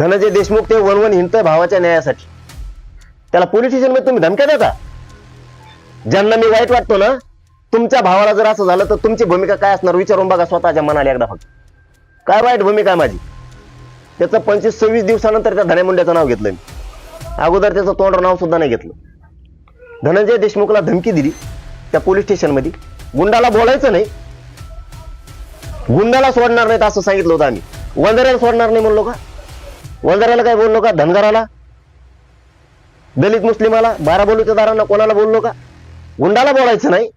धनंजय देशमुख ते वनवन हिंडतोय भावाच्या न्यायासाठी. त्याला पोलीस स्टेशनमध्ये तुम्ही धमक्या देता? ज्यांना मी वाईट वाटतो ना तुमच्या भावाला जर असं झालं तर तुमची भूमिका काय असणार? विचारून बघा स्वतःच्या मनाला एकदा फक्त. काय वाईट भूमिका आहे माझी? त्याचं पंचवीस सव्वीस दिवसानंतर त्या धन्या मुंड्याचं नाव घेतलं मी. अगोदर त्याचं तोंड नाव सुद्धा नाही घेतलं. धनंजय देशमुखला धमकी दिली त्या पोलीस स्टेशनमध्ये गुंडाला बोलायचं नाही. गुंडाला सोडणार नाहीत असं सांगितलं होतं आम्ही. वंदऱ्याला सोडणार नाही म्हणलो का? वंजाऱ्याला काय बोललो का? धनगराला? दलित मुस्लिमाला? बारा बोलूतेदारांना कोणाला बोललो का? गुंडाला बोलायचं नाही.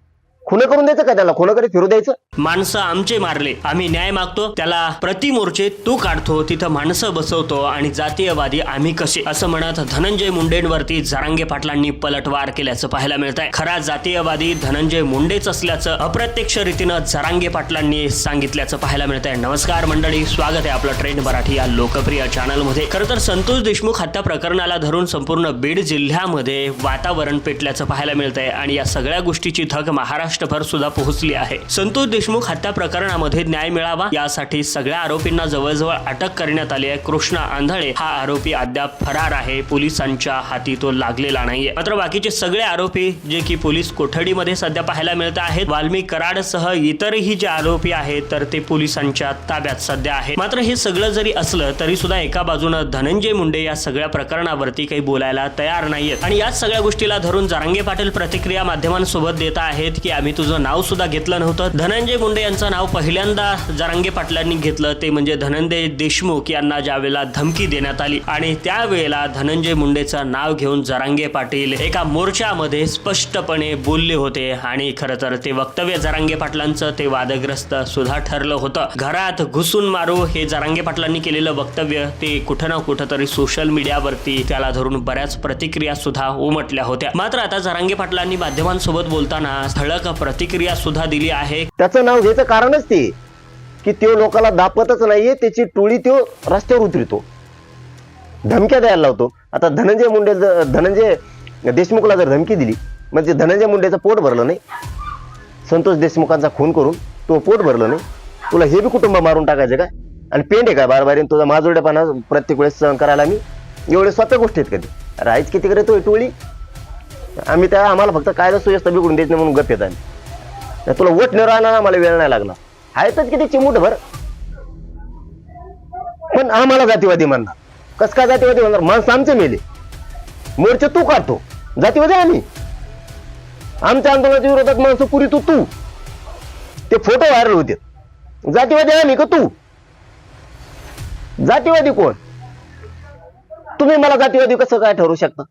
खुन करून द्यायचं का त्याला? खुनाकडे फिरू द्यायचं? माणसं आमचे मारले. आम्ही न्याय मागतो त्याला प्रतिमोर्चे तू काढतो तिथं माणसं बसवतो आणि जातीयवादी आम्ही कसे? असं म्हणत धनंजय मुंडेंवरती जरांगे पाटलांनी पलटवार केल्याचं पाहायला मिळत आहे खरा जातीयवादी धनंजय मुंडेच असल्याचं अप्रत्यक्ष रीतीनं जरांगे पाटलांनी सांगितल्याचं पाहायला मिळत आहे नमस्कार मंडळी स्वागत आहे आपलं ट्रेंड मराठी या लोकप्रिय चॅनलमध्ये खरं तर संतोष देशमुख हत्या प्रकरणाला धरून संपूर्ण बीड जिल्ह्यामध्ये वातावरण पेटल्याचं पाहायला मिळत आहे आणि या सगळ्या गोष्टीची धग महाराष्ट्रभर सुद्धा पोहोचली आहे. संतोष देशमुख हत्या प्रकरणामध्ये न्याय मिळावा यासाठी सगळ्या आरोपींना जवळजवळ अटक करण्यात आली आहे. कृष्णा आंधळे हा आरोपी अद्याप फरार आहे. पोलिसांच्या हाती तो लागलेला नाहीये. मात्र बाकीचे सगळे आरोपी जे की पोलीस कोठडीमध्ये सध्या पाहायला मिळत आहेत वाल्मिक कराडसह इतरही जे आरोपी आहेत तर ते पोलिसांच्या ताब्यात सध्या आहे मात्र हे सगळं जरी असलं तरी सुद्धा एका बाजूनं धनंजय मुंडे या सगळ्या प्रकरणावरती काही बोलायला तयार नाहीयेत. आणि याच सगळ्या गोष्टीला धरून जारांगे पाटील प्रतिक्रिया माध्यमांसोबत देत आहेत की आम्ही तुझं नाव सुद्धा घेतलं नव्हतं. धनंजय मुंडे यांचं नाव पहिल्यांदा जरांगे पाटलांनी घेतलं. ते म्हणजे धनंजय देशमुख यांना ज्यावेळेला धमकी देण्यात आली आणि त्यावेळेला धनंजय मुंडेचं नाव घेऊन जरांगे पाटील एका मोर्चामध्ये स्पष्टपणे बोलले होते. आणि खरं तर ते वक्तव्य जरांगे पाटलांचं ते वादग्रस्त सुद्धा ठरलं होतं. घरात घुसून मारू हे जरांगे पाटलांनी केलेलं वक्तव्य ते कुठं ना कुठं तरी सोशल मीडियावरती त्याला धरून बऱ्याच प्रतिक्रिया सुद्धा उमटल्या होत्या. मात्र आता जरांगे पाटलांनी माध्यमांसोबत बोलताना ठळक प्रतिक्रिया सुद्धा दिली आहे. त्याचं नाव घ्यायचं कारणच ते. की तो लोकाला दापतच नाहीये त्याची टोळी तो रस्त्यावर उतरतो. धमक्या द्यायला लावतो. आता धनंजय मुंडे धनंजय देशमुखला जर धमकी दिली म्हणजे धनंजय मुंडेचं पोट भरलं नाही. संतोष देशमुखांचा खून करून तो पोट भरलं नाही. तुला हे बी कुटुंब मारून टाकायचं काय? आणि पेंड आहे काय बारबारीन? तुझा माजोड्यापणा प्रत्येक वेळेस सहन करायला मी एवढे सोप्या गोष्टी आहेत कधी. राहायच किती करे तो टोळी? आम्ही त्या आम्हाला फक्त कायदा सुव्यवस्था बिघडून द्यायची नाही म्हणून गप येत आम्ही. नाही तुला वट न राहणार आम्हाला वेळ नाही लागला आहेतच किती चिमूट भर पण आम्हाला जातीवादी म्हणणार. कस काय जातीवादी म्हणणार? माणसं आमचे मेले. मोर्चे तू काढतो. जातीवादी आम्ही. आमच्या आंदोलनाच्या विरोधात माणसं पुरी तू तू. ते फोटो व्हायरल होते. जातीवादी आम्ही का तू? जातीवादी कोण? तुम्ही मला जातीवादी कसं काय ठरवू शकता?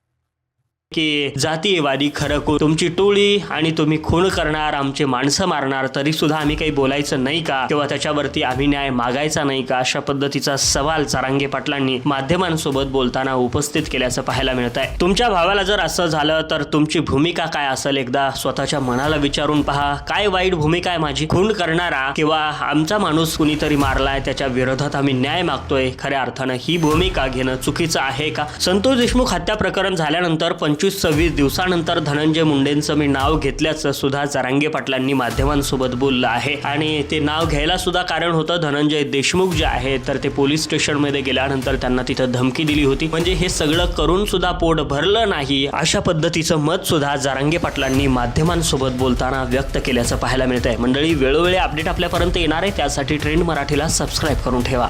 की जातीयवादी खरं को तुमची टोळी आणि तुम्ही खून करणार आमचे माणसं मारणार तरी सुद्धा आम्ही काही बोलायचं नाही का? किंवा त्याच्यावरती आम्ही न्याय मागायचा नाही का? अशा पद्धतीचा सवाल चारांगे पाटलांनी माध्यमांसोबत बोलताना उपस्थित केल्याचं पाहायला मिळत आहे तुमच्या भावाला जर असं झालं तर तुमची भूमिका काय असेल एकदा? स्वतःच्या मनाला विचारून पहा. काय वाईट भूमिका आहे माझी? खून करणारा किंवा आमचा माणूस कुणीतरी मारलाय त्याच्या विरोधात आम्ही न्याय मागतोय? खऱ्या अर्थानं ही भूमिका घेणं चुकीचं आहे का? संतोष देशमुख हत्या प्रकरण झाल्यानंतर पंचवीस सव्वीस दिवसानंतर धनंजय मुंडेंचं मी नाव घेतल्याचं सुद्धा जरांगे पाटलांनी माध्यमांसोबत बोललं आहे. आणि ते नाव घ्यायला सुद्धा कारण होतं धनंजय देशमुख जे आहे तर ते पोलीस स्टेशनमध्ये गेल्यानंतर त्यांना तिथं धमकी दिली होती. म्हणजे हे सगळं करून सुद्धा पोट भरलं नाही अशा पद्धतीचं मत सुद्धा जारांगे पाटलांनी माध्यमांसोबत बोलताना व्यक्त केल्याचं पाहायला मिळत आहे मंडळी वेळोवेळी अपडेट आपल्यापर्यंत येणार आहे. त्यासाठी ट्रेंड मराठीला सबस्क्राईब करून ठेवा.